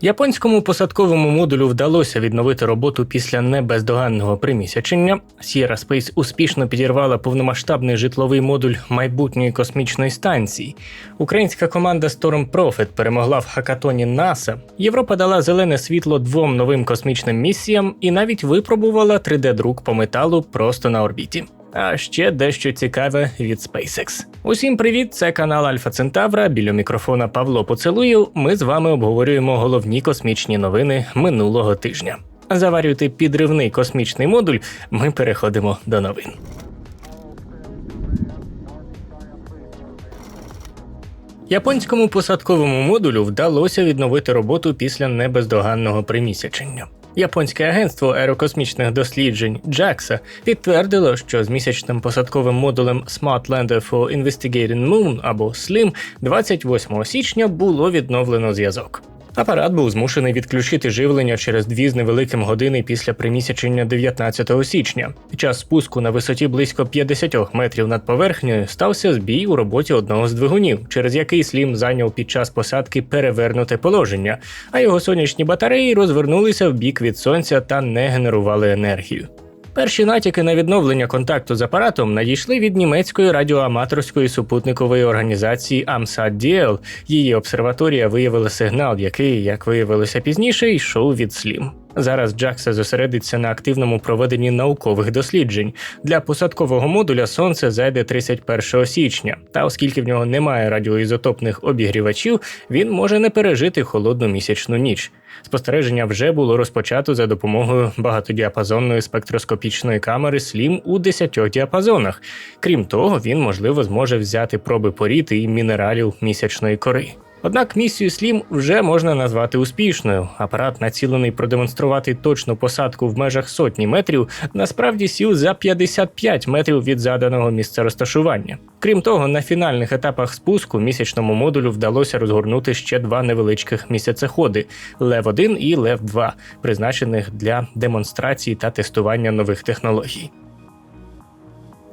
Японському посадковому модулю вдалося відновити роботу після небездоганного примісячення. Sierra Space успішно підірвала повномасштабний житловий модуль майбутньої космічної станції. Українська команда Storm Prophet перемогла в хакатоні НАСА. Європа дала зелене світло двом новим космічним місіям і навіть випробувала 3D-друк по металу просто на орбіті. А ще дещо цікаве від SpaceX. Усім привіт! Це канал Альфа Центавра. Біля мікрофона Павло Поцелуєв. Ми з вами обговорюємо головні космічні новини минулого тижня. Заварюйте підривний космічний модуль. Ми переходимо до новин. Японському посадковому модулю вдалося відновити роботу після небездоганного примісячення. Японське агентство аерокосмічних досліджень JAXA підтвердило, що з місячним посадковим модулем Smart Lander for Investigating Moon або SLIM 28 січня було відновлено зв'язок. Апарат був змушений відключити живлення через дві з невеликим години після примісячення 19 січня. Під час спуску на висоті близько 50 метрів над поверхнею стався збій у роботі одного з двигунів, через який слім зайняв під час посадки перевернуте положення, а його сонячні батареї розвернулися в бік від сонця та не генерували енергію. Перші натяки на відновлення контакту з апаратом надійшли від німецької радіоаматорської супутникової організації AMSAT-DL. Її обсерваторія виявила сигнал, який, як виявилося пізніше, йшов від слім. Зараз JAXA зосередиться на активному проведенні наукових досліджень. Для посадкового модуля сонце зайде 31 січня. Та оскільки в нього немає радіоізотопних обігрівачів, він може не пережити холодну місячну ніч. Спостереження вже було розпочато за допомогою багатодіапазонної спектроскопічної камери SLIM у 10 діапазонах. Крім того, він можливо зможе взяти проби порід і мінералів місячної кори. Однак місію SLIM вже можна назвати успішною. Апарат, націлений продемонструвати точну посадку в межах сотні метрів, насправді сів за 55 метрів від заданого місця розташування. Крім того, на фінальних етапах спуску місячному модулю вдалося розгорнути ще два невеличких місяцеходи лев 1 і лев 2 призначених для демонстрації та тестування нових технологій.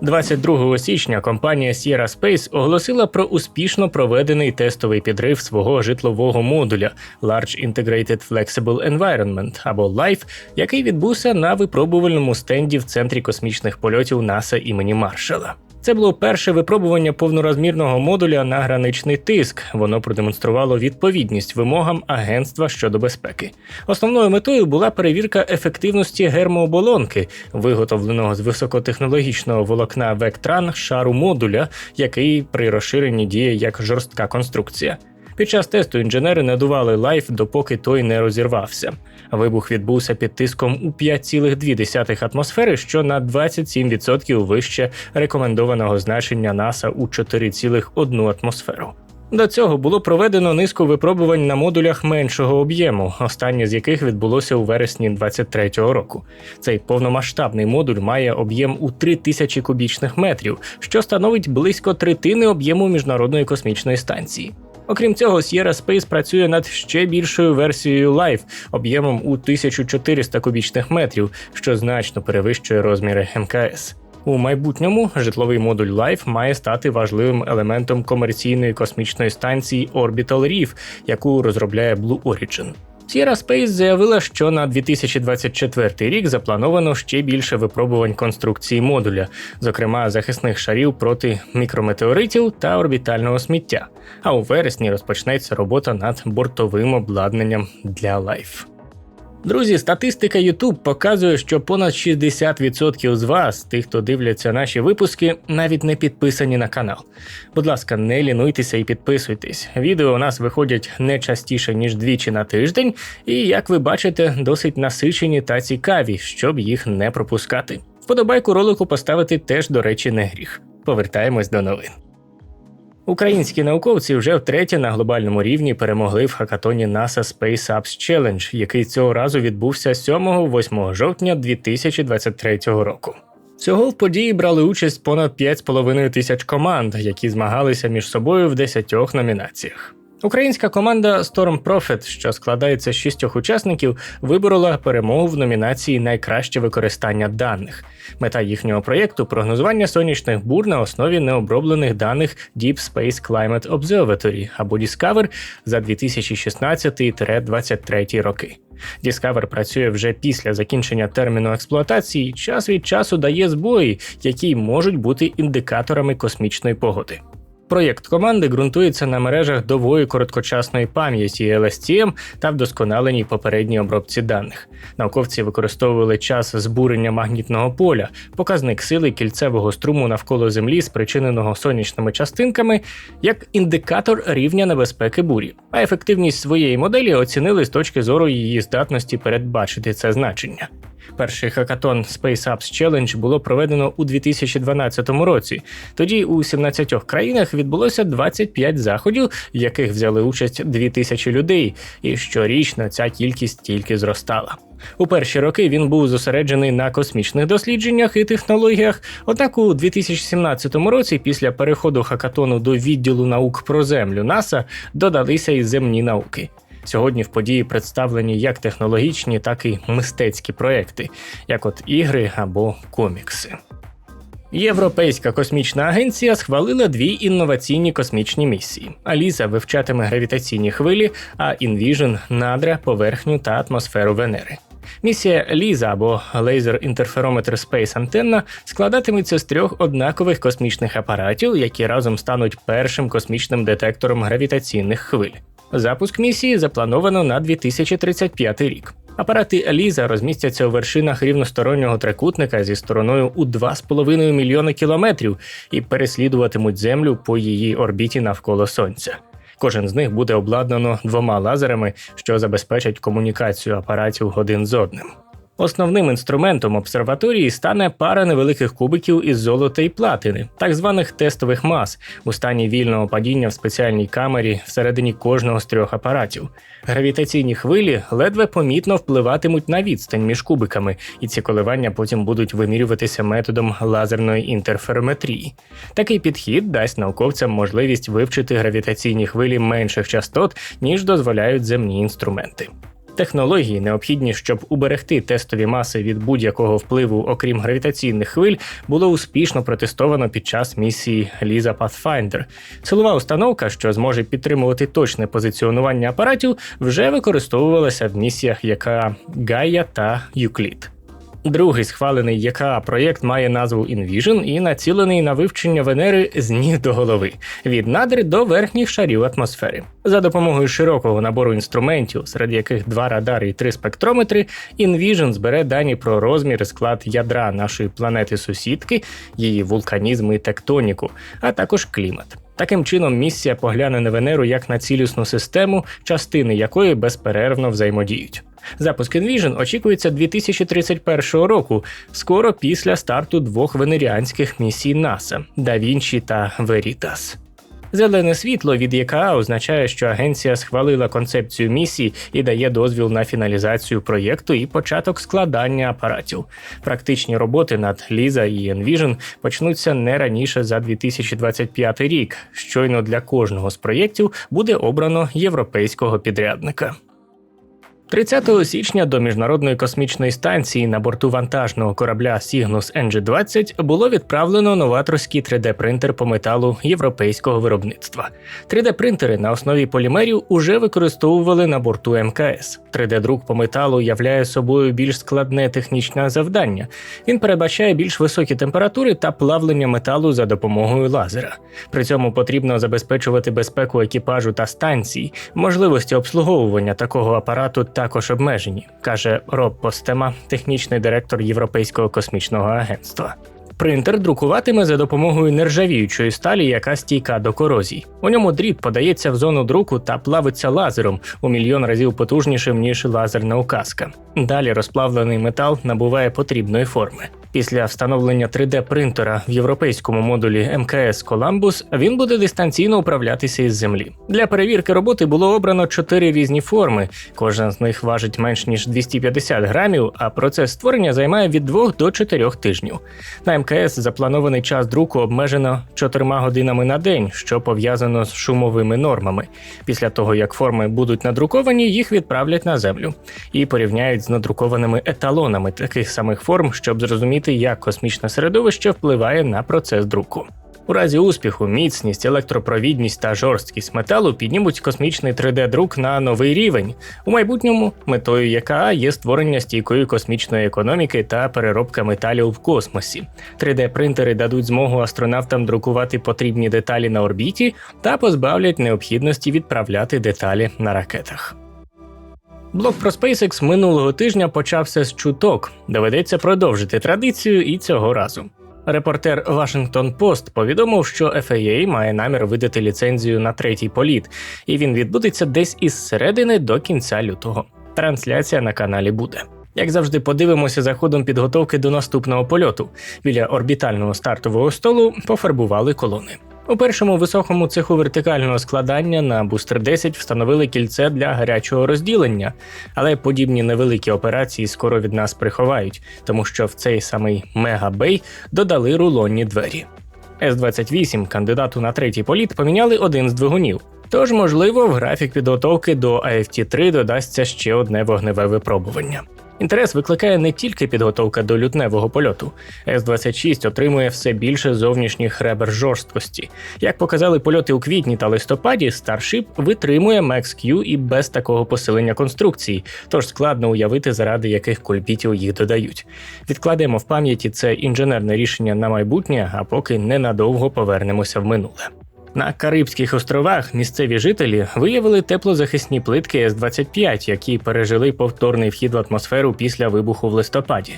22 січня компанія Sierra Space оголосила про успішно проведений тестовий підрив свого житлового модуля Large Integrated Flexible Environment або LIFE, який відбувся на випробувальному стенді в центрі космічних польотів НАСА імені Маршала. Це було перше випробування повнорозмірного модуля на граничний тиск. Воно продемонструвало відповідність вимогам агентства щодо безпеки. Основною метою була перевірка ефективності гермооболонки, виготовленого з високотехнологічного волокна Вектран шару модуля, який при розширенні діє як жорстка конструкція. Під час тесту інженери надували лайф, допоки той не розірвався. Вибух відбувся під тиском у 5,2 атмосфери, що на 27% вище рекомендованого значення НАСА у 4,1 атмосферу. До цього було проведено низку випробувань на модулях меншого об'єму, останнє з яких відбулося у вересні 2023 року. Цей повномасштабний модуль має об'єм у 3000 кубічних метрів, що становить близько третини об'єму міжнародної космічної станції. Окрім цього, Sierra Space працює над ще більшою версією Life об'ємом у 1400 кубічних метрів, що значно перевищує розміри МКС. У майбутньому житловий модуль Life має стати важливим елементом комерційної космічної станції Orbital Reef, яку розробляє Blue Origin. Sierra Space заявила, що на 2024 рік заплановано ще більше випробувань конструкції модуля, зокрема захисних шарів проти мікрометеоритів та орбітального сміття. А у вересні розпочнеться робота над бортовим обладнанням для Life. Друзі, статистика YouTube показує, що понад 60% з вас, тих, хто дивляться наші випуски, навіть не підписані на канал. Будь ласка, не лінуйтеся і підписуйтесь. Відео у нас виходять не частіше ніж двічі на тиждень, і як ви бачите, досить насичені та цікаві, щоб їх не пропускати. Вподобайку ролику поставити теж, до речі, не гріх. Повертаємось до новин. Українські науковці вже втретє на глобальному рівні перемогли в хакатоні NASA Space Apps Challenge, який цього разу відбувся 7-8 жовтня 2023 року. Всього в події брали участь понад 5,5 тисяч команд, які змагалися між собою в 10 номінаціях. Українська команда Storm Prophet, що складається з шістьох учасників, виборола перемогу в номінації Найкраще використання даних. Мета їхнього проєкту прогнозування сонячних бур на основі необроблених даних Deep Space Climate Observatory або Discover за 2016-23 роки. Discover працює вже після закінчення терміну експлуатації, час від часу дає збої, які можуть бути індикаторами космічної погоди. Проєкт команди ґрунтується на мережах дової короткочасної пам'яті LSTM та вдосконаленій попередній обробці даних. Науковці використовували час збурення магнітного поля, показник сили кільцевого струму навколо Землі, спричиненого сонячними частинками, як індикатор рівня небезпеки бурі, а ефективність своєї моделі оцінили з точки зору її здатності передбачити це значення. Перший хакатон Space Apps Challenge було проведено у 2012 році. Тоді у 17 країнах відбулося 25 заходів, в яких взяли участь 2000 людей, і щорічно ця кількість тільки зростала. У перші роки він був зосереджений на космічних дослідженнях і технологіях. Однак у 2017 році, після переходу хакатону до відділу наук про землю НАСА, додалися й земні науки. Сьогодні в події представлені як технологічні, так і мистецькі проекти, як от ігри або комікси. Європейська космічна агенція схвалила дві інноваційні космічні місії. Аліза вивчатиме гравітаційні хвилі, а Інвіжн надра, поверхню та атмосферу Венери. Місія Ліза або Laser Interferometer Space Antenna складатиметься з трьох однакових космічних апаратів, які разом стануть першим космічним детектором гравітаційних хвиль. Запуск місії заплановано на 2035 рік. Апарати Еліза розмістяться у вершинах рівностороннього трикутника зі стороною у 2,5 мільйони кілометрів і переслідуватимуть Землю по її орбіті навколо Сонця. Кожен з них буде обладнано двома лазерами, що забезпечать комунікацію апаратів один з одним. Основним інструментом обсерваторії стане пара невеликих кубиків із золота і платини, так званих тестових мас, у стані вільного падіння в спеціальній камері всередині кожного з трьох апаратів. Гравітаційні хвилі ледве помітно впливатимуть на відстань між кубиками, і ці коливання потім будуть вимірюватися методом лазерної інтерферометрії. Такий підхід дасть науковцям можливість вивчити гравітаційні хвилі менших частот, ніж дозволяють земні інструменти. Технології необхідні, щоб уберегти тестові маси від будь-якого впливу, окрім гравітаційних хвиль, було успішно протестовано під час місії Ліза Pathfinder. Силова установка, що зможе підтримувати точне позиціонування апаратів, вже використовувалася в місіях, яка Гая та Юклід. Другий схвалений ЯКА проєкт має назву Invision і націлений на вивчення Венери з ніг до голови від надр до верхніх шарів атмосфери. За допомогою широкого набору інструментів, серед яких два радари і три спектрометри, Invision збере дані про розмір і склад ядра нашої планети сусідки, її вулканізм і тектоніку, а також клімат. Таким чином, місія погляне на Венеру як на цілісну систему, частини якої безперервно взаємодіють. Запуск Envision очікується 2031 року, скоро після старту двох венеріанських місій НАСА Да Вінчі та Veritas. Зелене світло від ЄКА означає, що агенція схвалила концепцію місії і дає дозвіл на фіналізацію проєкту і початок складання апаратів. Практичні роботи над Ліза і Envision почнуться не раніше за 2025 рік. Щойно для кожного з проєктів буде обрано європейського підрядника. 30 січня до міжнародної космічної станції на борту вантажного корабля Cygnus NG-20 було відправлено новаторський 3D-принтер по металу європейського виробництва. 3D-принтери на основі полімерів уже використовували на борту МКС. 3D-друк по металу являє собою більш складне технічне завдання. Він передбачає більш високі температури та плавлення металу за допомогою лазера. При цьому потрібно забезпечувати безпеку екіпажу та станції, можливості обслуговування такого апарату також обмежені, каже Роб Постема, технічний директор Європейського космічного агентства. Принтер друкуватиме за допомогою нержавіючої сталі, яка стійка до корозій. У ньому дріт подається в зону друку та плавиться лазером у мільйон разів потужнішим ніж лазерна указка. Далі розплавлений метал набуває потрібної форми. Після встановлення 3D-принтера в європейському модулі МКС Columbus він буде дистанційно управлятися із землі. Для перевірки роботи було обрано чотири різні форми. Кожна з них важить менш ніж 250 грамів, а процес створення займає від 2 до 4 тижнів. На МКС запланований час друку обмежено 4 годинами на день, що пов'язано з шумовими нормами. Після того, як форми будуть надруковані, їх відправлять на землю і порівняють з надрукованими еталонами таких самих форм, щоб зрозуміти, як космічне середовище впливає на процес друку. У разі успіху, міцність, електропровідність та жорсткість металу піднімуть космічний 3D-друк на новий рівень. У майбутньому метою ЯКА є створення стійкої космічної економіки та переробка металів в космосі. 3D-принтери дадуть змогу астронавтам друкувати потрібні деталі на орбіті та позбавлять необхідності відправляти деталі на ракетах. Блок про SpaceX минулого тижня почався з чуток. Доведеться продовжити традицію і цього разу. Репортер Washington Post повідомив, що FAA має намір видати ліцензію на третій політ, і він відбудеться десь із середини до кінця лютого. Трансляція на каналі буде. Як завжди, подивимося за ходом підготовки до наступного польоту. Біля орбітального стартового столу пофарбували колони. У першому високому цеху вертикального складання на Booster 10 встановили кільце для гарячого розділення, але подібні невеликі операції скоро від нас приховають, тому що в цей самий мегабей додали рулонні двері. С-28 кандидату на третій політ поміняли один з двигунів. Тож, можливо, в графік підготовки до AFT-3 додасться ще одне вогневе випробування. Інтерес викликає не тільки підготовка до лютневого польоту. С-26 отримує все більше зовнішніх ребер жорсткості. Як показали польоти у квітні та листопаді, Starship витримує Max-Q і без такого посилення конструкції, тож складно уявити, заради яких кульбітів їх додають. Відкладемо в пам'яті це інженерне рішення на майбутнє, а поки ненадовго повернемося в минуле. На Карибських островах місцеві жителі виявили теплозахисні плитки С-25, які пережили повторний вхід в атмосферу після вибуху в листопаді.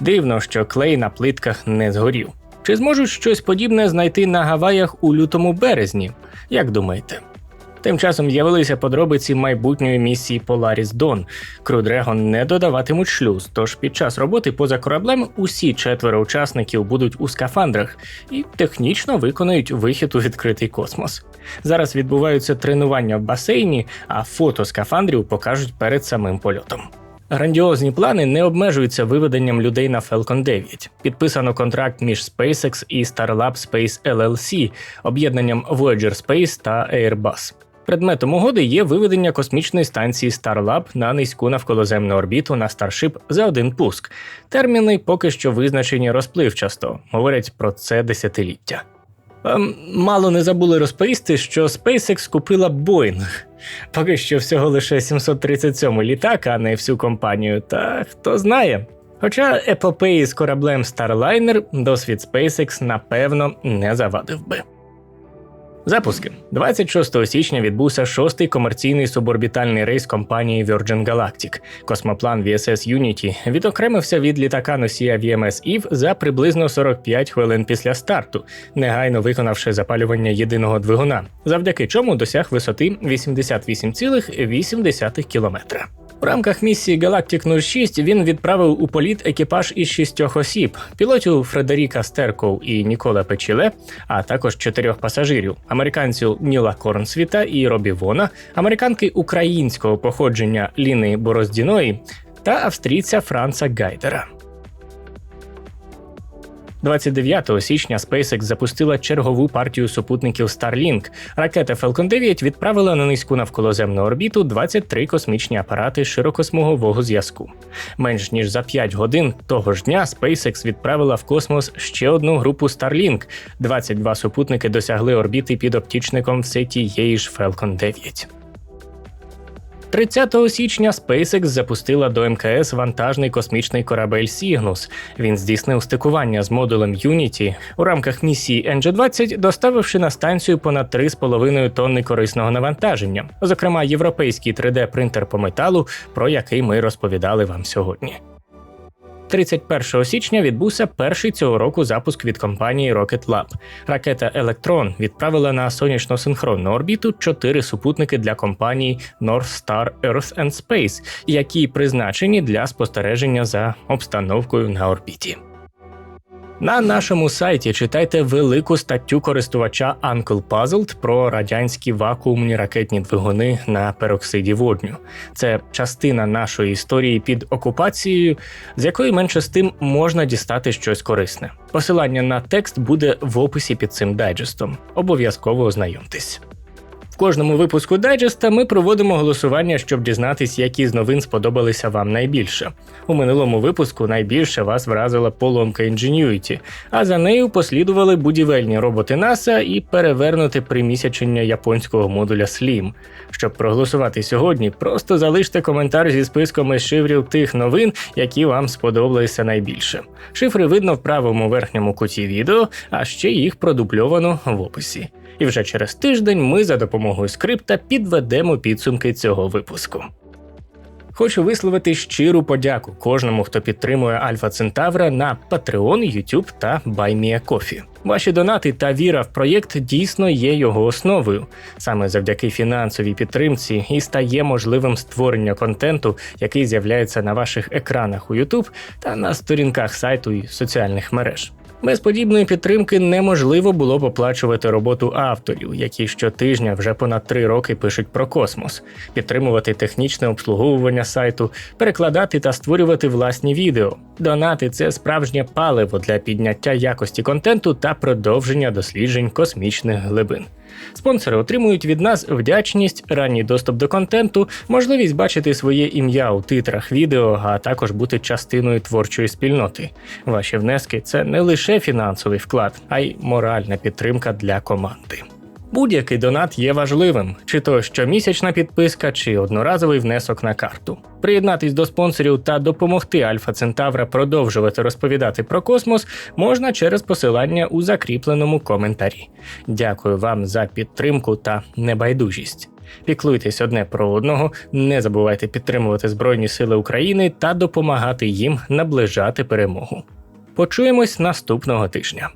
Дивно, що клей на плитках не згорів. Чи зможуть щось подібне знайти на Гаваях у лютому березні? Як думаєте? Тим часом з'явилися подробиці майбутньої місії Polaris Dawn. Dragon не додаватимуть шлюз, тож під час роботи поза кораблем усі четверо учасників будуть у скафандрах і технічно виконають вихід у відкритий космос. Зараз відбуваються тренування в басейні, а фото скафандрів покажуть перед самим польотом. Грандіозні плани не обмежуються виведенням людей на Falcon 9. Підписано контракт між SpaceX і Starlab Space LLC, об'єднанням Voyager Space та Airbus. Предметом угоди є виведення космічної станції Starlab на низьку навколоземну орбіту на Starship за один пуск. Терміни поки що визначені розпливчасто, говорять про це десятиліття. Ем, мало не забули розповісти, що SpaceX купила Boeing. Поки що всього лише 737 літак, а не всю компанію, та хто знає. Хоча епопеї з кораблем Starliner досвід SpaceX напевно не завадив би. Запуски 26 січня відбувся шостий комерційний суборбітальний рейс компанії Virgin Galactic. Космоплан VSS Unity відокремився від літака носія VMS Eve за приблизно 45 хвилин після старту, негайно виконавши запалювання єдиного двигуна, завдяки чому досяг висоти 88,8 кілометра. У рамках місії Galactic 06 він відправив у політ екіпаж із шістьох осіб: пілотів Фредеріка Стерков і Нікола Печіле, а також чотирьох пасажирів: американців Ніла Корнсвіта і Робі Вона, американки українського походження Ліни Бороздіної та австрійця Франца Гайдера. 29 січня SpaceX запустила чергову партію супутників Starlink. Ракета Falcon 9 відправила на низьку навколоземну орбіту 23 космічні апарати широкосмугового зв'язку. Менш ніж за 5 годин того ж дня SpaceX відправила в космос ще одну групу Starlink. 22 супутники досягли орбіти під оптічником все тієї ж Falcon 9. 30 січня SpaceX запустила до МКС вантажний космічний корабель Cygnus. Він здійснив стикування з модулем Unity у рамках місії NG-20, доставивши на станцію понад 3,5 тонни корисного навантаження, зокрема європейський 3D-принтер по металу, про який ми розповідали вам сьогодні. 31 січня відбувся перший цього року запуск від компанії Rocket Lab. Ракета Електрон відправила на сонячно-синхронну орбіту чотири супутники для компанії North Star Earth and Space, які призначені для спостереження за обстановкою на орбіті. На нашому сайті читайте велику статтю користувача Uncle Puzzled про радянські вакуумні ракетні двигуни на пероксиді водню. Це частина нашої історії під окупацією, з якої менше з тим можна дістати щось корисне. Посилання на текст буде в описі під цим дайджестом. Обов'язково ознайомтесь. Кожному випуску дайджеста ми проводимо голосування, щоб дізнатись, які з новин сподобалися вам найбільше. У минулому випуску найбільше вас вразила поломка Ingenuity, а за нею послідували будівельні роботи НАСА і перевернути примісячення японського модуля SLIM. Щоб проголосувати сьогодні, просто залиште коментар зі списком із шифрів тих новин, які вам сподобалися найбільше. Шифри видно в правому верхньому куті відео, а ще їх продубльовано в описі. І вже через тиждень ми за допомогою скрипта підведемо підсумки цього випуску. Хочу висловити щиру подяку кожному, хто підтримує Альфа Центавра на Patreon, YouTube та BuyMeACoffee. Ваші донати та віра в проєкт дійсно є його основою. Саме завдяки фінансовій підтримці і стає можливим створення контенту, який з'являється на ваших екранах у YouTube та на сторінках сайту і соціальних мереж. Без подібної підтримки неможливо було б оплачувати роботу авторів, які щотижня вже понад три роки пишуть про космос, підтримувати технічне обслуговування сайту, перекладати та створювати власні відео. Донати це справжнє паливо для підняття якості контенту та продовження досліджень космічних глибин. Спонсори отримують від нас вдячність, ранній доступ до контенту, можливість бачити своє ім'я у титрах відео, а також бути частиною творчої спільноти. Ваші внески це не лише фінансовий вклад, а й моральна підтримка для команди. Будь-який донат є важливим, чи то щомісячна підписка, чи одноразовий внесок на карту. Приєднатись до спонсорів та допомогти Альфа Центавра продовжувати розповідати про космос можна через посилання у закріпленому коментарі. Дякую вам за підтримку та небайдужість. Піклуйтесь одне про одного, не забувайте підтримувати Збройні Сили України та допомагати їм наближати перемогу. Почуємось наступного тижня.